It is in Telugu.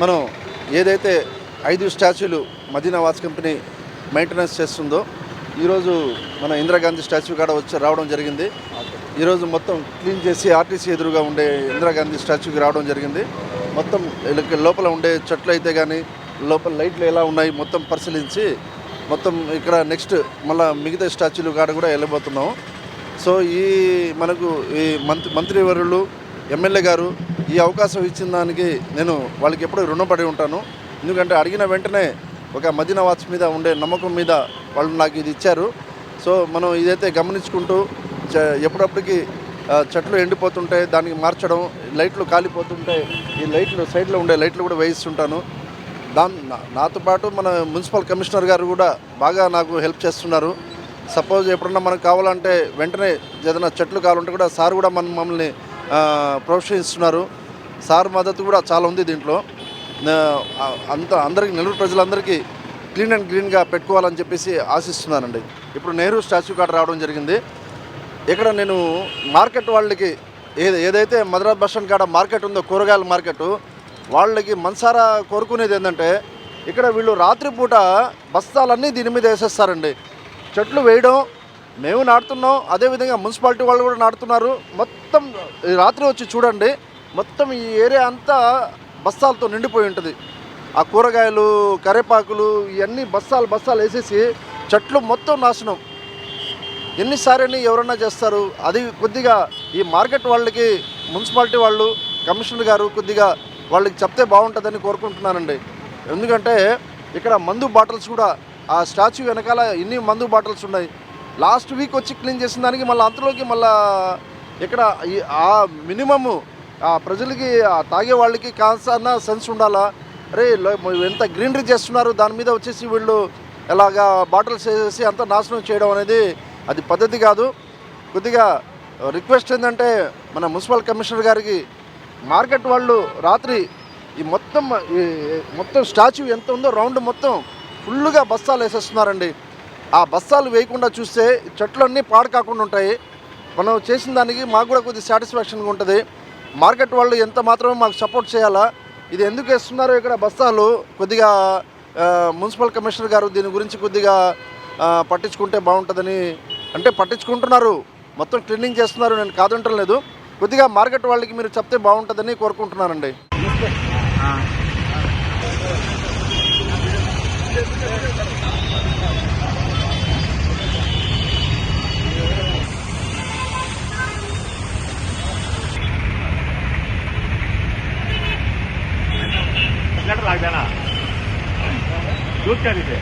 మనం ఏదైతే ఐదు స్టాచ్యూలు మదీనా వాచ్ కంపెనీ మెయింటెనెన్స్ చేస్తుందో ఈరోజు మన ఇందిరాగాంధీ స్టాచ్యూ కాడ వచ్చి రావడం జరిగింది. ఈరోజు మొత్తం క్లీన్ చేసి ఆర్టీసీ ఎదురుగా ఉండే ఇందిరాగాంధీ స్టాచ్యూకి రావడం జరిగింది. మొత్తం లోపల ఉండే చెట్లు అయితే కానీ లోపల లైట్లు ఎలా ఉన్నాయి మొత్తం పరిశీలించి మొత్తం ఇక్కడ నెక్స్ట్ మళ్ళీ మిగతా స్టాచ్యూలు కాడ కూడా వెళ్ళబోతున్నాం. సో ఈ మనకు ఈ మంత్రి మంత్రివర్యులు ఎమ్మెల్యే గారు ఈ అవకాశం ఇచ్చిన దానికి నేను వాళ్ళకి ఎప్పుడూ రుణపడి ఉంటాను. ఎందుకంటే అడిగిన వెంటనే ఒక మదీనా వాచ్ మీద ఉండే నమ్మకం మీద వాళ్ళు నాకు ఇది ఇచ్చారు. సో మనం ఇదైతే గమనించుకుంటూ చ- ఎప్పుడప్పటికి చెట్లు ఎండిపోతుంటే దానికి మార్చడం లైట్లు కాలిపోతుంటే ఈ లైట్లు సైడ్లో ఉండే లైట్లు కూడా వేయిస్తుంటాను. దాని నాతో పాటు మన మున్సిపల్ కమిషనర్ గారు కూడా బాగా నాకు హెల్ప్ చేస్తున్నారు. సపోజ్ ఎప్పుడన్నా మనకు కావాలంటే వెంటనే ఏదైనా చెట్లు కావాలంటే కూడా సార్ కూడా మన మమ్మల్ని ప్రోత్సహిస్తున్నారు. సార్ మద్దతు కూడా చాలా ఉంది దీంట్లో. అంత అందరికీ నెల్లూరు ప్రజలందరికీ క్లీన్ అండ్ గ్రీన్గా పెట్టుకోవాలని చెప్పేసి ఆశిస్తున్నానండి. ఇప్పుడు నెహ్రూ స్టాచ్యూ కాడ రావడం జరిగింది. ఇక్కడ నేను మార్కెట్ వాళ్ళకి ఏది ఏదైతే మద్రాస్ బస్ స్టాండ్ కాడ మార్కెట్ ఉందో కూరగాయల మార్కెట్ వాళ్ళకి మనసారా కోరుకునేది ఏంటంటే ఇక్కడ వీళ్ళు రాత్రిపూట బస్తాలన్నీ దీని మీద వేసేస్తారండి. చెట్లు వేయడం మేము నాటుతున్నాం అదేవిధంగా మున్సిపాలిటీ వాళ్ళు కూడా నాటుతున్నారు. మొత్తం రాత్రి వచ్చి చూడండి మొత్తం ఈ ఏరియా అంతా బస్తాలతో నిండిపోయి ఉంటుంది. ఆ కూరగాయలు కరేపాకులు ఇవన్నీ బస్తాలు బస్తాలు వేసేసి చెట్లు మొత్తం నాశనం. ఎన్నిసార్లు ఎవరన్నా చేస్తారు అది కొద్దిగా ఈ మార్కెట్ వాళ్ళకి మున్సిపాలిటీ వాళ్ళు కమిషనర్ గారు కొద్దిగా వాళ్ళకి చెప్తే బాగుంటుందని కోరుకుంటున్నానండి. ఎందుకంటే ఇక్కడ మందు బాటిల్స్ కూడా ఆ స్టాచ్యూ వెనకాల ఎన్ని మందు బాటిల్స్ ఉన్నాయి. లాస్ట్ వీక్ వచ్చి క్లీన్ చేసిన దానికి మళ్ళీ అంతలోకి మళ్ళా ఇక్కడ ఈ ఆ మినిమము ప్రజలకి ఆ తాగే వాళ్ళకి కాస్త సెన్స్ ఉండాలా? అరే ఎంత గ్రీనరీ చేస్తున్నారు? దాని మీద వచ్చేసి వీళ్ళు ఎలాగా బాటిల్స్ వేసేసి అంత నాశనం చేయడం అనేది అది పద్ధతి కాదు. కొద్దిగా రిక్వెస్ట్ ఏంటంటే మన మున్సిపల్ కమిషనర్ గారికి మార్కెట్ వాళ్ళు రాత్రి ఈ మొత్తం ఈ మొత్తం స్టాచ్యూ ఎంత ఉందో రౌండ్ మొత్తం ఫుల్గా బస్తాలు వేసేస్తున్నారండి. ఆ బస్తాలు వేయకుండా చూస్తే చెట్లన్నీ పాడు కాకుండా ఉంటాయి. మనం చేసిన దానికి మాకు కూడా కొద్దిగా సాటిస్ఫాక్షన్గా ఉంటుంది. మార్కెట్ వాళ్ళు ఎంత మాత్రమే మాకు సపోర్ట్ చేయాలా? ఇది ఎందుకు వేస్తున్నారో ఇక్కడ బస్తాలు? కొద్దిగా మున్సిపల్ కమిషనర్ గారు దీని గురించి కొద్దిగా పట్టించుకుంటే బాగుంటుందని అంటే పట్టించుకుంటున్నారు. మొత్తం క్లీనింగ్ చేస్తున్నారు. నేను కాదంటం లేదు. కొద్దిగా మార్కెట్ వాళ్ళకి మీరు చెప్తే బాగుంటుందని కోరుకుంటున్నానండి. Thank you. लाग देना दूध क्या दीजिए